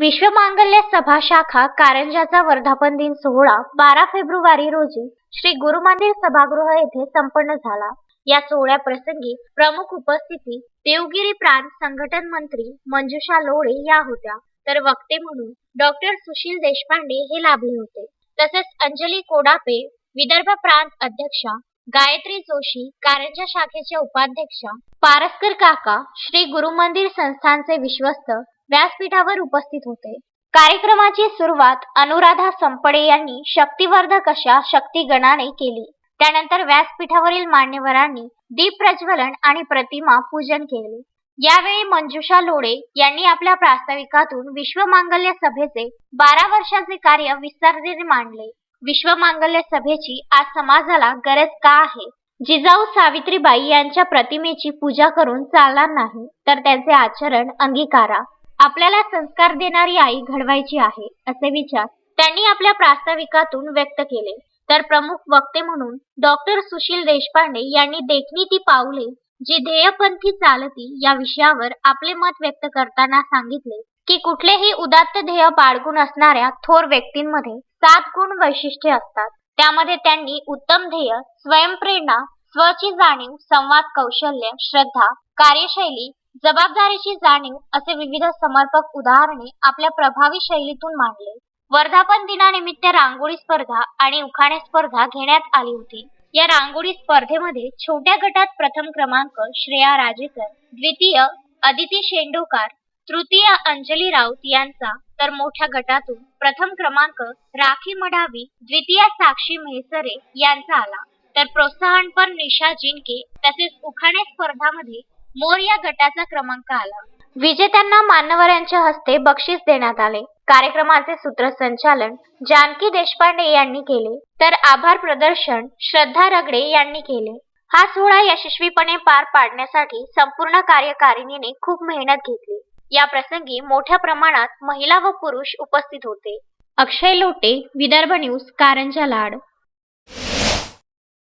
विश्वमांगल्य सभा शाखा कारंजाचा वर्धापन दिन सोहळा बारा फेब्रुवारी रोजी श्री गुरु मंदिर सभागृह येथे संपन्न झाला. या सोहळ्याप्रसंगी प्रमुख उपस्थिती देवगिरी प्रांत संघटन मंत्री मंजुषा लोळे या होत्या. तर वक्ते म्हणून डॉक्टर सुशील देशपांडे हे लाभले होते. तसेच अंजली कोडापे विदर्भ प्रांत अध्यक्षा गायत्री जोशी कारंजा शाखेच्या उपाध्यक्षा पारसकर काका श्री गुरु मंदिर संस्थानचे विश्वस्त व्यासपीठावर उपस्थित होते. कार्यक्रमाची सुरुवात अनुराधा संपडे यांनी शक्तिवर्धक अशा शक्तिगणाने केली. त्यानंतर व्यासपीठावरील मान्यवरांनी दीप प्रज्वलन आणि प्रतिमा पूजन केले. यावेळी मंजुषा लोडे यांनी आपल्या प्रास्ताविकातून विश्वमांगल्य सभेचे बारा वर्षाचे कार्य विस्ताराने मांडले. विश्वमांगल्य सभेची आज समाजाला गरज का आहे? जिजाऊ सावित्रीबाई यांच्या प्रतिमेची पूजा करून चालणार नाही तर त्यांचे आचरण अंगीकारा. आपल्याला संस्कार देणारी आई घडवायची आहे असे विचार त्यांनी आपल्या प्रास्ताविकातून व्यक्त केले. तर प्रमुख वक्ते म्हणून डॉक्टर सुशील देशपांडे यांनी देखणी ती पावले जी ध्येयपंथी चालती या विषयावर आपले मत व्यक्त करताना सांगितले की कुठलेही उदात्त ध्येय बाळगून असणाऱ्या थोर व्यक्तींमध्ये सात गुण वैशिष्ट्ये असतात. त्यामध्ये त्यांनी उत्तम ध्येय स्वयंप्रेरणा स्वची जाणीव संवाद कौशल्य श्रद्धा कार्यशैली जबाबदारीची जाणीव असे विविध समर्पक उदाहरणे आपल्या प्रभावी शैलीतून मांडले. वर्धापन दिनानिमित्त रांगोळी स्पर्धा आणि उखाणे स्पर्धा घेण्यात आली होती. या रांगोळी स्पर्धेमध्ये छोट्या गटात प्रथम क्रमांक श्रेया राजेकर द्वितीय अदिती शेंडोकार तृतीय अंजली राऊत यांचा तर मोठ्या गटातून प्रथम क्रमांक राखी मडावी द्वितीय साक्षी म्हैसरे यांचा आला. तर प्रोत्साहनपर निशा जिंके तसेच उखाणे स्पर्धामध्ये मोर या गटाचा क्रमांक आला. विजेत्यांना मान्यवरांच्या हस्ते बक्षीस देण्यात आले. कार्यक्रमाचे सूत्रसंचालन जानकी देशपांडे यांनी केले. तर आभार प्रदर्शन श्रद्धा रगडे यांनी केले. हा सोहळा यशस्वीपणे पार पाडण्यासाठी संपूर्ण कार्यकारिणीने खूप मेहनत घेतली. या प्रसंगी मोठ्या प्रमाणात महिला व पुरुष उपस्थित होते. अक्षय लोटे विदर्भ न्यूज कारंजा लाड.